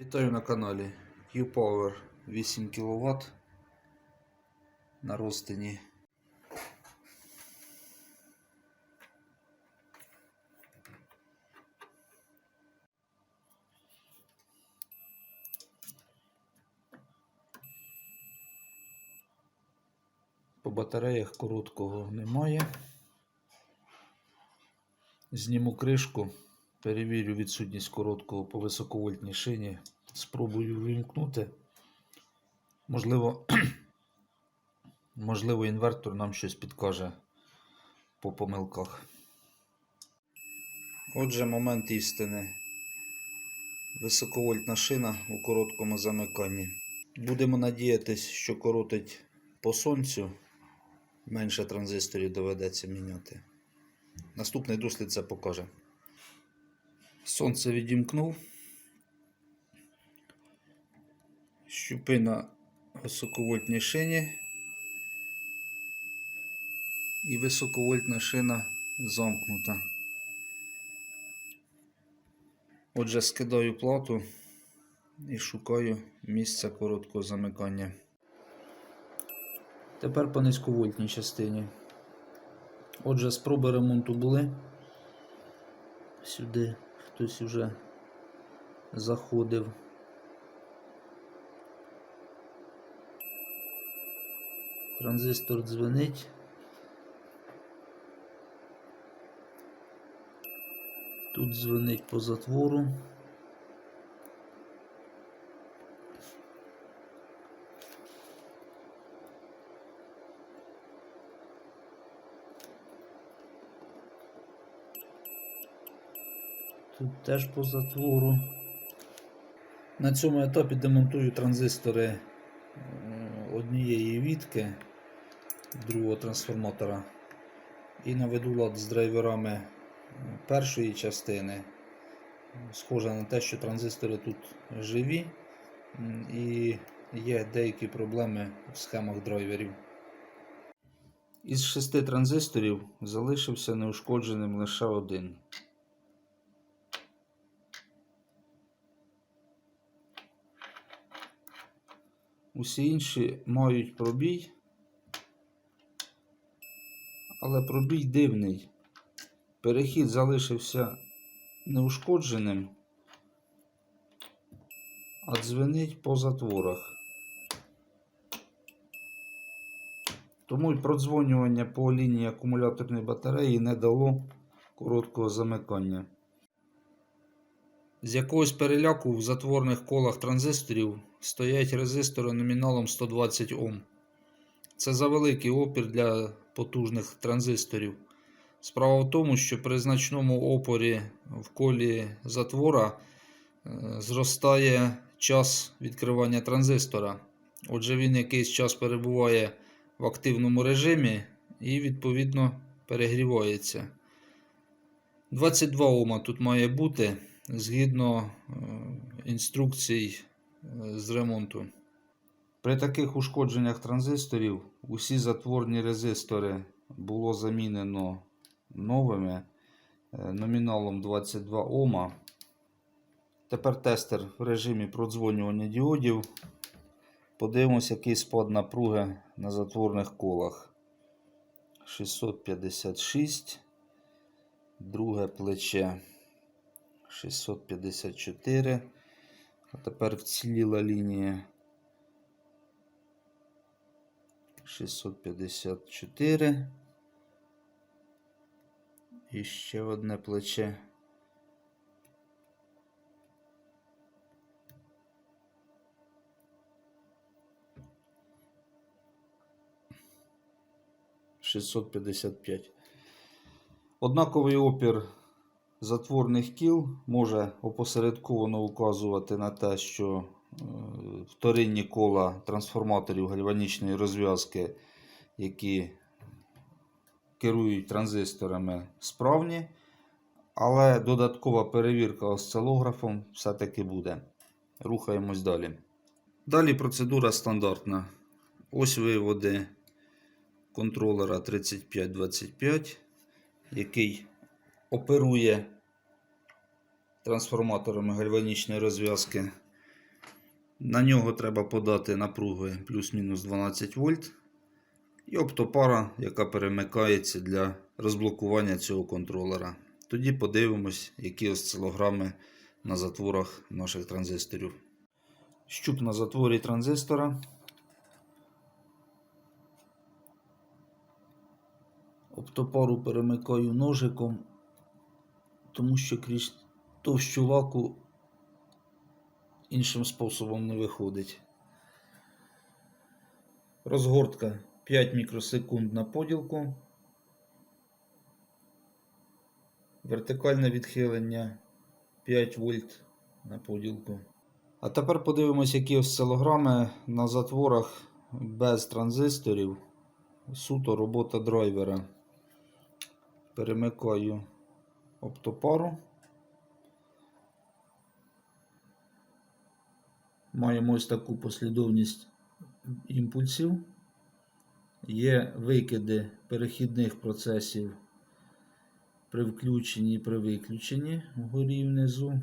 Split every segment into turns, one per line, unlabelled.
Вітаю на каналі Q-Power 8 кВт на розтині. По батареях короткого немає. Зніму кришку, перевірю відсутність короткого по високовольтній шині. Спробую вимкнути. Можливо, можливо, інвертор нам щось підкаже по помилках. Отже, момент істини. Високовольтна шина у короткому замиканні. Будемо надіятись, що коротить по сонцю. Менше транзисторів доведеться міняти. Наступний дослід це покаже. Сонце відімкнув. Щупи на високовольтній шині. І високовольтна шина замкнута. Отже, скидаю плату і шукаю місце короткого замикання. Тепер по низьковольтній частині. Отже, спроби ремонту були. Сюди хтось вже заходив. Транзистор дзвенить. Тут дзвенить по затвору. Тут теж по затвору. На цьому етапі демонтую транзистори е, однієї вітки другого трансформатора і наведу лад з драйверами е, першої частини. Схоже на те, що транзистори тут живі і є деякі проблеми в схемах драйверів. Із шести транзисторів залишився неушкодженим лише один. Усі інші мають пробій, але пробій дивний. Перехід залишився неушкодженим, а дзвенить по затворах. Тому й продзвонювання по лінії акумуляторної батареї не дало короткого замикання. З якогось переляку в затворних колах транзисторів стоять резистори номіналом 120 Ом. Це завеликий опір для потужних транзисторів. Справа в тому, що при значному опорі в колі затвора е, зростає час відкривання транзистора. Отже, він якийсь час перебуває в активному режимі і, відповідно, перегрівається. 22 Ома тут має бути згідно е, інструкцій е, з ремонту. При таких ушкодженнях транзисторів усі затворні резистори було замінено новими е, номіналом 22 Ома. Тепер тестер в режимі продзвонювання діодів. Подивимось, який спад напруги на затворних колах. 656. Друге плече. 654. А тепер вціліла лінія. 654. І ще одне плече. Шістсот п'ятдесят п'ять. Однаковий опір затворних кіл може опосередковано указувати на те, що е, вторинні кола трансформаторів гальванічної розв'язки, які керують транзисторами, справні, але додаткова перевірка осцилографом все-таки буде. Рухаємось далі. Далі процедура стандартна. Ось виводи контролера 3525, який оперує трансформаторами гальванічної розв'язки. На нього треба подати напруги плюс-мінус 12 вольт. І оптопара, яка перемикається для розблокування цього контролера. Тоді подивимось, які осцилограми на затворах наших транзисторів. Щуп на затворі транзистора. Оптопару перемикаю ножиком, тому що крізь товщу лаку іншим способом не виходить. Розгортка 5 мікросекунд на поділку. Вертикальне відхилення 5 вольт на поділку. А тепер подивимось, які осцилограми на затворах без транзисторів. Суто робота драйвера. Перемикаю оптопару. Маємо ось таку послідовність імпульсів. Є викиди перехідних процесів при включенні і при виключенні вгорі і внизу.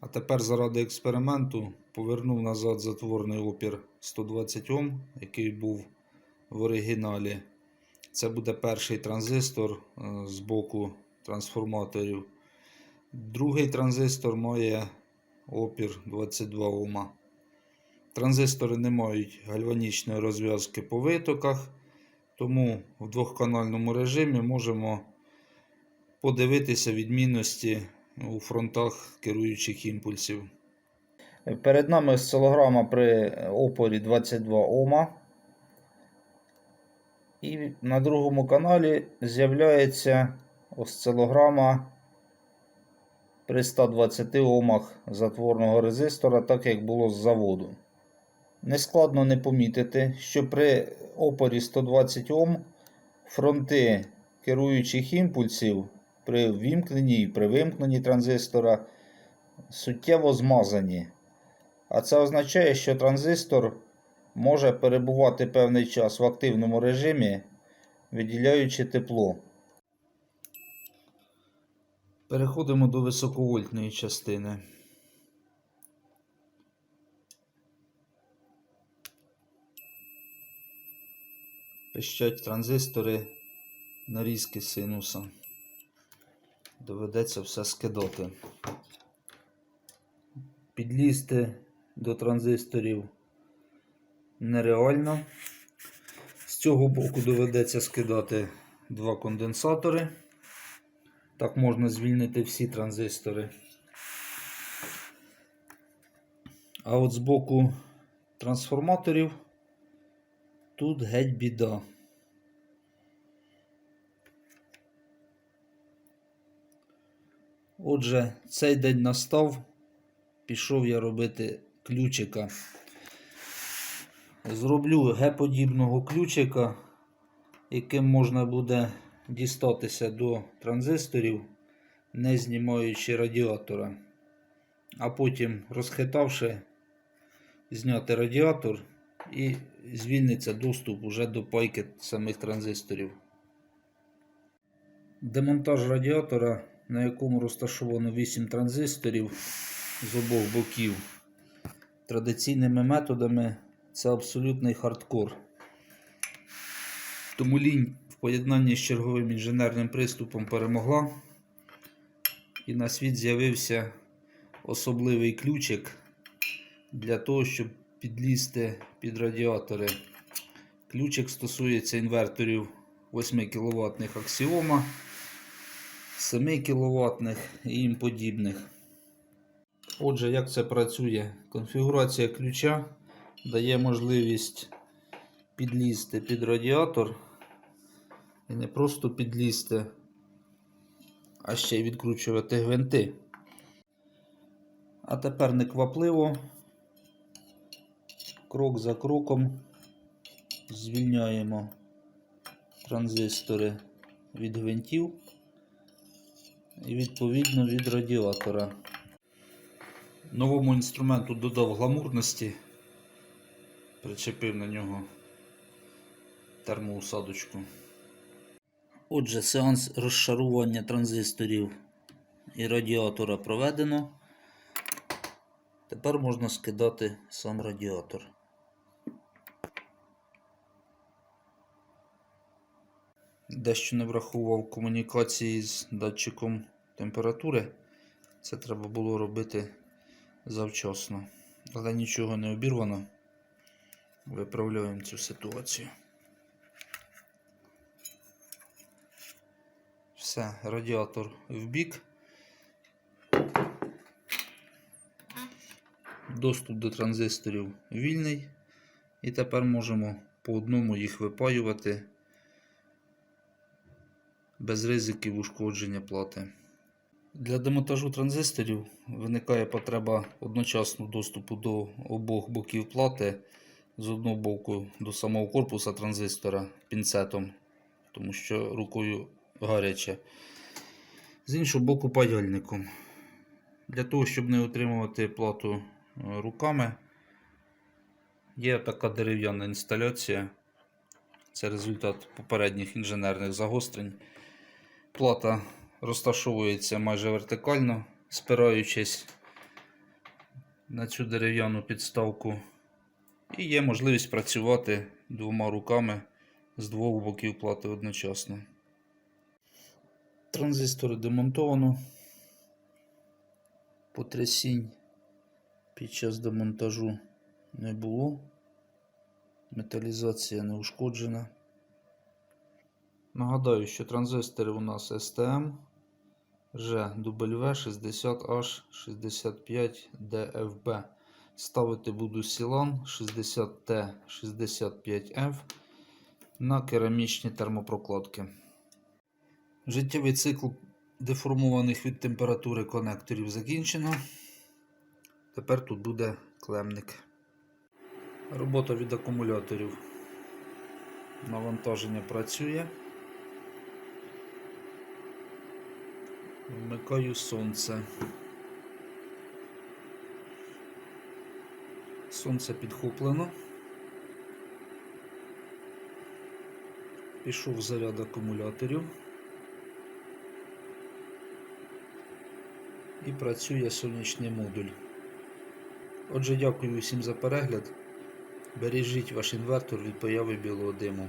А тепер заради експерименту повернув назад затворний опір 120 Ом, який був в оригіналі. Це буде перший транзистор е, з боку трансформаторів. Другий транзистор має опір 22 Ома. Транзистори не мають гальванічної розв'язки по витоках, тому в двохканальному режимі можемо подивитися відмінності у фронтах керуючих імпульсів. Перед нами осцилограма при опорі 22 Ома. І на другому каналі з'являється осцилограма при 120 Омах затворного резистора, так як було з заводу. Нескладно не помітити, що при опорі 120 Ом фронти керуючих імпульсів при вімкненні і при вимкненні транзистора суттєво змазані. А це означає, що транзистор може перебувати певний час в активному режимі, виділяючи тепло. Переходимо до високовольтної частини. Пищать транзистори нарізки синуса. Доведеться все скидати. Підлізти до транзисторів нереально. З цього боку доведеться скидати два конденсатори. Так можна звільнити всі транзистори. А от з боку трансформаторів тут геть біда. Отже, цей день настав. Пішов я робити ключика. Зроблю Г-подібного ключика, яким можна буде дістатися до транзисторів, не знімаючи радіатора. А потім, розхитавши, зняти радіатор і звільниться доступ уже до пайки самих транзисторів. Демонтаж радіатора, на якому розташовано 8 транзисторів з обох боків, традиційними методами це абсолютний хардкор. Тому лінь поєднанні з черговим інженерним приступом перемогла. І на світ з'явився особливий ключик для того, щоб підлізти під радіатори. Ключик стосується інверторів 8 кВт Axioma, 7 кВт і їм подібних. Отже, як це працює? Конфігурація ключа дає можливість підлізти під радіатор і не просто підлізти, а ще й відкручувати гвинти. А тепер неквапливо, крок за кроком звільняємо транзистори від гвинтів і відповідно від радіатора. Новому інструменту додав гламурності, причепив на нього термоусадочку. Отже, сеанс розшарування транзисторів і радіатора проведено. Тепер можна скидати сам радіатор. Дещо не врахував комунікації з датчиком температури. Це треба було робити завчасно. Але нічого не обірвано. Виправляємо цю ситуацію. Все, радіатор в бік. Доступ до транзисторів вільний. І тепер можемо по одному їх випаювати без ризиків ушкодження плати. Для демонтажу транзисторів виникає потреба одночасного доступу до обох боків плати. З одного боку до самого корпуса транзистора пінцетом, тому що рукою гаряче. З іншого боку паяльником. Для того, щоб не утримувати плату е, руками, є така дерев'яна інсталяція. Це результат попередніх інженерних загострень. Плата розташовується майже вертикально, спираючись на цю дерев'яну підставку. І є можливість працювати двома руками з двох боків плати одночасно. Транзистори демонтовано. Потрясінь під час демонтажу не було. Металізація не ушкоджена. Нагадаю, що транзистори у нас STM G60H65DFB. Ставити буду Silan 60T65F на керамічні термопрокладки. Життєвий цикл деформованих від температури конекторів закінчено. Тепер тут буде клемник. Робота від акумуляторів. Навантаження працює. Вмикаю сонце. Сонце підхоплено. Пішов заряд акумуляторів. І працює сонячний модуль. Отже, дякую всім за перегляд. Бережіть ваш інвертор від появи білого диму.